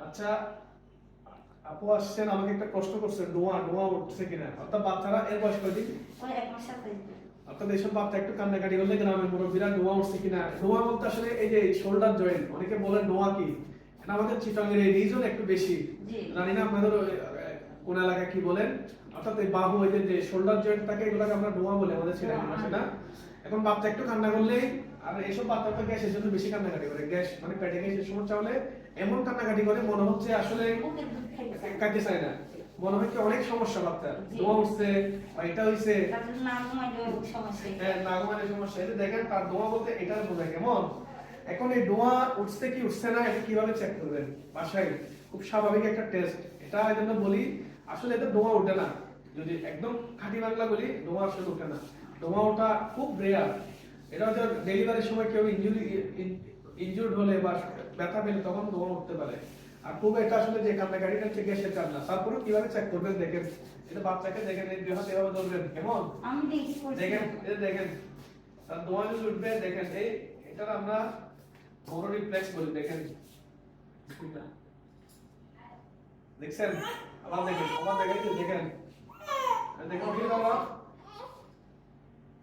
আচ্ছা আপু আসছেন আমাকে একটা প্রশ্ন করছেন ডোয়া ডোয়া উঠছে কিনা? অর্থাৎ বাচ্চারা এর বয়স কয়দিন অর্থাৎ এইসব বাচ্চা একটু কান্নাকাটি করলে গ্রামের মুরব্বীরা ডোয়া উঠছে কিনা? ডোয়া বলতে আসলে এই যে শোল্ডার জয়েন্ট অনেকে বলেন ডোয়া কি? এটা আমাদের চিটাঙ্গের এই রিজন একটু বেশি। জানি না আপনাদের কোন এলাকায় কি বলেন? অর্থাৎ এই বাহু এই যে- শোল্ডার জয়েন্ট থাকে এগুলোকে আমরা ডোয়া বলে আমাদের চিটাঙ্গের ডোয়া, না? এখন বাচ্চা একটু কান্না করলেই আর এইসব বাচ্চা তো গ্যাসের জন্য বেশি কান্নাকাটি করে। গ্যাস মানে পেটে গ্যাসের সমস্যা হলে এমন কান্নাকাটি করে মনে হচ্ছে আসলে। কাটতে চায় না। মনে হয় কি অনেক সমস্যা বাচ্চার দোয়া উঠছে এটা হইছে। হ্যাঁ নাগমানের সমস্যা। এটা দেখেন তার দোয়া বলতে এটা বোঝায় কেমন? এখন এই দোয়া উঠছে কি উঠছে না এটা কীভাবে চেক করবেন? বাসায়। খুব স্বাভাবিক একটা টেস্ট এটা এই জন্য বলি আসলে এতে দোয়া উঠে না। যদি একদম খাঁটি বাংলা বলি দোয়া আসলে ওঠে না। দোয়া ওঠা খুব রেয়ার এটা হচ্ছে ডেলিভারির সময় কেউ ইনজুরি ইনজুর্ড হলে বা ব্যথা পেলে তখন দোয়া উঠতে পারে। আর খুব এটা আসলে যে কান্নাকাটিটা হচ্ছে গ্যাসের কান্না তারপরে কীভাবে চেক করবেন দেখেন। এটা বাচ্চাকে দেখেন এই দুই হাতে এভাবে ধরবেন। কেমন? দেখেন এই দেখেন। তার দোয়া যদি উঠবে দেখেন এই এটা আমরা মোনো রিফ্লেক্স বলি দেখেন। দেখছেন? আবার দেখেন আবার দেখেন দেখেন।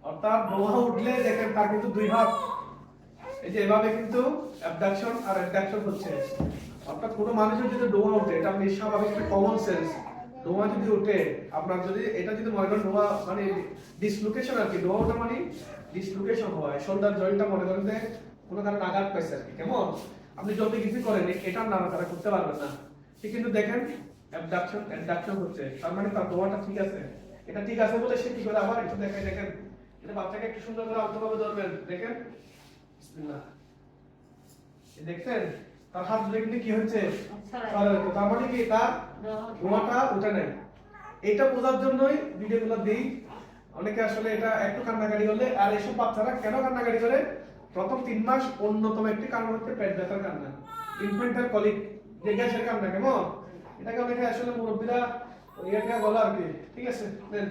অর্থাৎ দোয়া উঠলে দেখেন তার কিন্তু দুই এই যে এভাবে কিন্তু অ্যাবডাকশন আর হচ্ছে। অর্থাৎ কোনো মানুষের যদি ডোয়া ওঠে, এটা আপনি স্বাভাবিক একটা কমন সেন্স ডোয়া যদি ওঠে, আপনার যদি, এটা যদি মনে করেন ডোয়া মানে ডিসলোকেশন আর কি ডোয়া ওঠা মানে ডিসলোকেশন হয়। জয়েন্টটা মনে করেন যে কোনো কারণে আঘাত পাইছে আর কি, কেমন? আপনি যত কিছু করেন এটা তারা করতে পারবেন না। ঠিক কিন্তু দেখেন অ্যাবডাকশন হচ্ছে। তার মানে তার ডোয়াটা ঠিক আছে। এটা ঠিক আছে বলে সে কি করে? আবার একটু দেখাই দেখেন। এটা বাচ্চাকে একটু সুন্দর করে আলতোভাবে ধরবেন দেখেন। বিসমিল্লাহ। দেখছেন? তার হাত ধরে কিন্তু কি হচ্ছে। তার মানে কি? তার ধোঁয়াটা উঠে নাই। এটা বোঝার জন্যই ভিডিওগুলো দিই। অনেকে আসলে এটা একটু কান্নাকাটি হলে আর এইসব বাচ্চারা কেন কান্নাকাটি করে? প্রথম তিন মাস অন্যতম একটি কারণ হচ্ছে পেট ব্যথার কান্না ইনফেন্টাল কলিক যে গ্যাসের কান্না কেমন? এটাকে অনেকে আসলে মুরব্বীরা ইয়ে বলা আর কি। ঠিক আছে দেন